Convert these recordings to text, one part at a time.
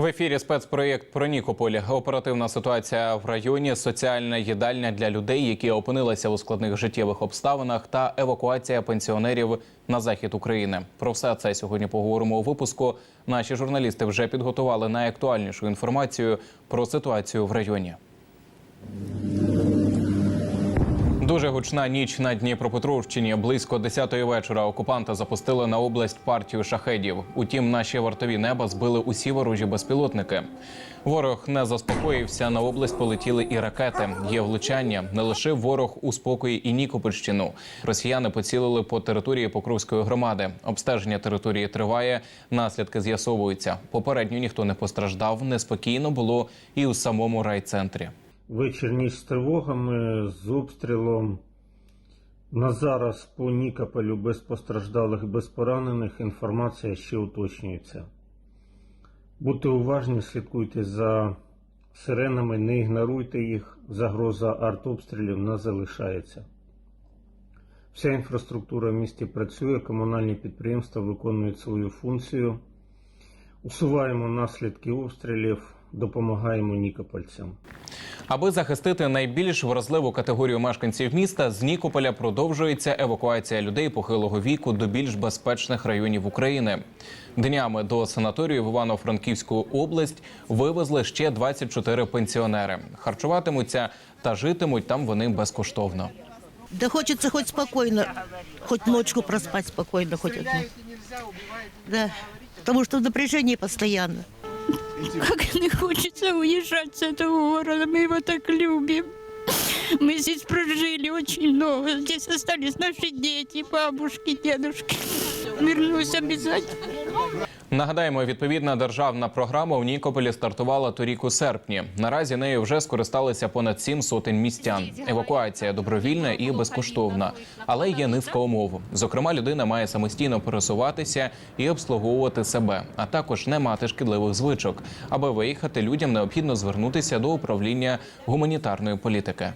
В ефірі спецпроєкт про Нікополь. Оперативна ситуація в районі, соціальна їдальня для людей, які опинилися у складних життєвих обставинах, та евакуація пенсіонерів на захід України. Про все це сьогодні поговоримо у випуску. Наші журналісти вже підготували найактуальнішу інформацію про ситуацію в районі. Дуже гучна ніч на Дніпропетровщині. Близько 10-ї вечора окупанти запустили на область партію шахедів. Утім, наші вартові неба збили усі ворожі безпілотники. Ворог не заспокоївся. На область полетіли і ракети. Є влучання. Не лише ворог у спокої і Нікопольщину. Росіяни поцілили по території Покровської громади. Обстеження території триває. Наслідки з'ясовуються. Попередньо ніхто не постраждав. Неспокійно було і у самому райцентрі. Вечір ніч з тривогами, з обстрілом. На зараз по Нікополю без постраждалих, без поранених інформація ще уточнюється. Будьте уважні, слідкуйте за сиренами, не ігноруйте їх. Загроза артобстрілів не залишається. Вся інфраструктура в місті працює, комунальні підприємства виконують свою функцію. Усуваємо наслідки обстрілів, допомагаємо нікопольцям. Аби захистити найбільш вразливу категорію мешканців міста, з Нікополя продовжується евакуація людей похилого віку до більш безпечних районів України. Днями до санаторію в Івано-Франківську область вивезли ще 24 пенсіонери. Харчуватимуться та житимуть там вони безкоштовно. Да хочется хоть спокойно, хоть ночку проспать спокойно, хоть одну. Да, потому что в напряжении постоянно. Как не хочется уезжать с этого города, мы его так любим. Мы здесь прожили очень много, здесь остались наши дети, бабушки, дедушки. Вернусь обязательно. Нагадаємо, відповідна державна програма в Нікополі стартувала торік у серпні. Наразі нею вже скористалися понад сім сотень містян. Евакуація добровільна і безкоштовна, але є низка умов. Зокрема, людина має самостійно пересуватися і обслуговувати себе, а також не мати шкідливих звичок. Аби виїхати, людям необхідно звернутися до управління гуманітарної політики.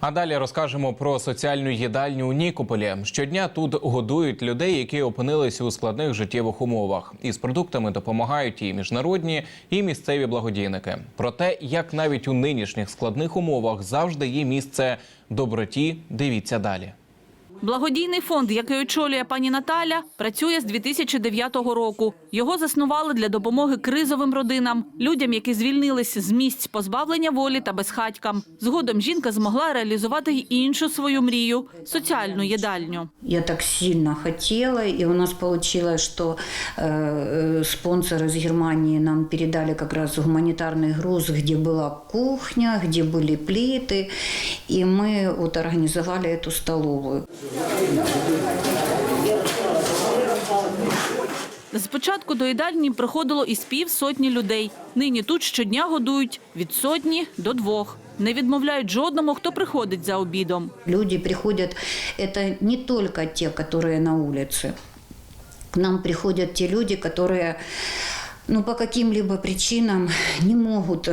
А далі розкажемо про соціальну їдальню у Нікополі. Щодня тут годують людей, які опинилися у складних життєвих умовах. Із продуктами допомагають і міжнародні, і місцеві благодійники. Про те, як навіть у нинішніх складних умовах завжди є місце доброті, дивіться далі. Благодійний фонд, який очолює пані Наталя, працює з 2009 року. Його заснували для допомоги кризовим родинам, людям, які звільнились з місць позбавлення волі та безхатькам. Згодом жінка змогла реалізувати й іншу свою мрію соціальну їдальню. Я так сильно хотела, и у нас получилось, что э, э, спонсоры из Германии нам передали как раз гуманитарный груз, где была кухня, где были плиты, и мы вот организовали эту столовую. Спочатку до їдальні приходило із півсотні людей. Нині тут щодня годують від сотні до двох. Не відмовляють жодному, хто приходить за обідом. Люди приходят, это не только те, которые на улице. К нам приходят те люди, которые ну, по каким-либо причинам не могут э,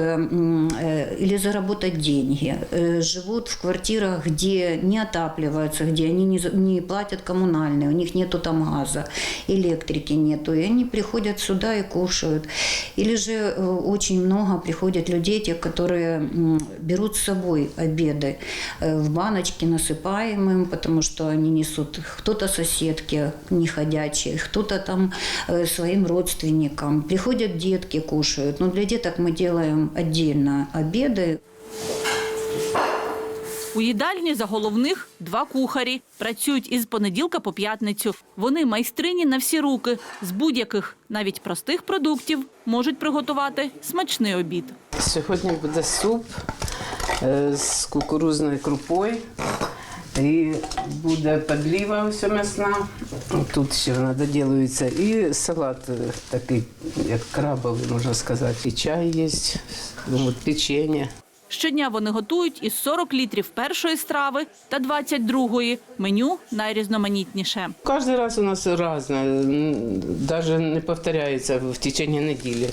э, или заработать деньги, э, живут в квартирах, где не отапливаются, где они не, не платят коммунальные, у них нету там газа, электрики нету, и они приходят сюда и кушают. Или же э, очень много приходят людей, те, которые м, берут с собой обеды э, в баночки, насыпаем им, потому что они несут кто-то соседке неходячие, кто-то там э, своим родственникам. Приходят детки, кушают. Но для деток мы делаем отдельно обеды. У їдальні за головних два кухарі. Працюють із понеділка по п'ятницю. Вони майстрині на всі руки. З будь-яких, навіть простих продуктів, можуть приготувати смачний обід. Сьогодні буде суп е, з кукурузною крупою. І буде подліва ось м'ясна. Тут ще вона доділується. І салат е, такий, як крабовий, можна сказати. І чай є, от, печення. Щодня вони готують із 40 літрів першої страви та 22-ї. Меню найрізноманітніше. Кожен раз у нас різне, навіть не повторяється в течение неділі.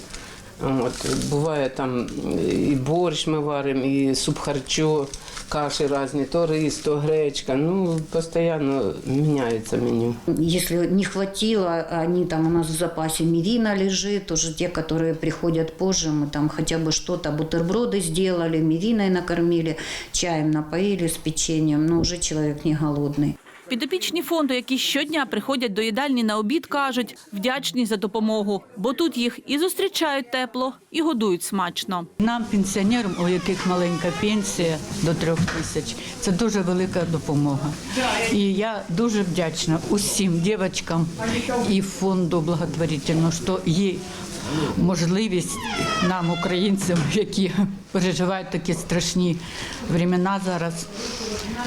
От, буває там і борщ ми варимо, і суп харчо, каші різні, то рис, то гречка. Ну, постійно міняється меню. Если не хватило, они там у нас в запасе мирина лежит, тоже те, которые приходят позже, мы там хотя бы что-то, бутерброды сделали, мириной накормили, чаем напоили с печеньем, но уже человек не голодный. Підопічні фонду, які щодня приходять до їдальні на обід, кажуть, вдячні за допомогу, бо тут їх і зустрічають тепло, і годують смачно. Нам, пенсіонерам, у яких маленька пенсія до трьох тисяч, це дуже велика допомога. І я дуже вдячна усім дівчаткам і фонду благотворительного, що є можливість нам, українцям, які переживають такі страшні времена зараз.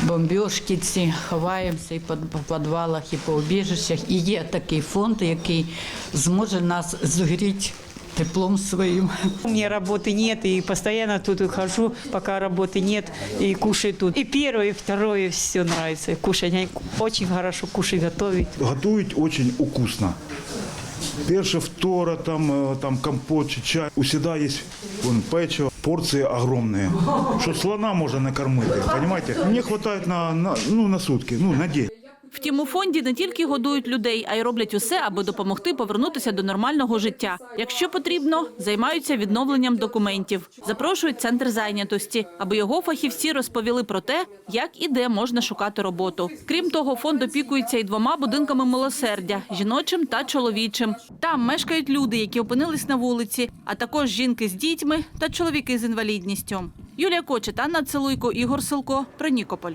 Бомбіжки ці ховаємося і по підвалах, і по убіжищах. І є такий фонд, який зможе нас зігріти теплом своїм. У меня работы нет, и постоянно тут хожу, пока работы нет, и кушаю тут. И первое, и второе все нравится. Кушать очень хорошо кушать, готовить. Готують очень вкусно. Перше, вторе, там, э, там компот, чи чай. Усіда є вон, печиво, порції огромні. Що слона можна накормити, розумієте? Мені вистачає на, на, ну, на сутки, ну, на день. Втім, у фонді не тільки годують людей, а й роблять усе, аби допомогти повернутися до нормального життя. Якщо потрібно, займаються відновленням документів. Запрошують центр зайнятості, аби його фахівці розповіли про те, як і де можна шукати роботу. Крім того, фонд опікується і двома будинками милосердя жіночим та чоловічим. Там мешкають люди, які опинились на вулиці, а також жінки з дітьми та чоловіки з інвалідністю. Юлія Кочет, Анна Целуйко, Ігор Силко про Нікополь.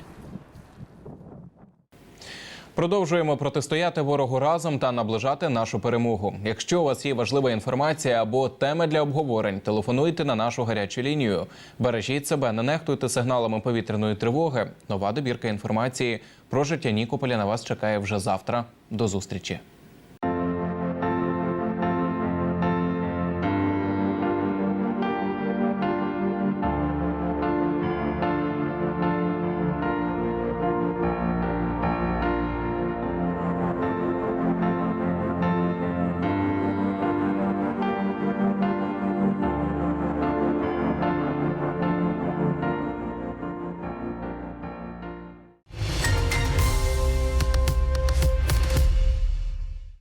Продовжуємо протистояти ворогу разом та наближати нашу перемогу. Якщо у вас є важлива інформація або теми для обговорень, телефонуйте на нашу гарячу лінію. Бережіть себе, не нехтуйте сигналами повітряної тривоги. Нова добірка інформації про життя Нікополя на вас чекає вже завтра. До зустрічі.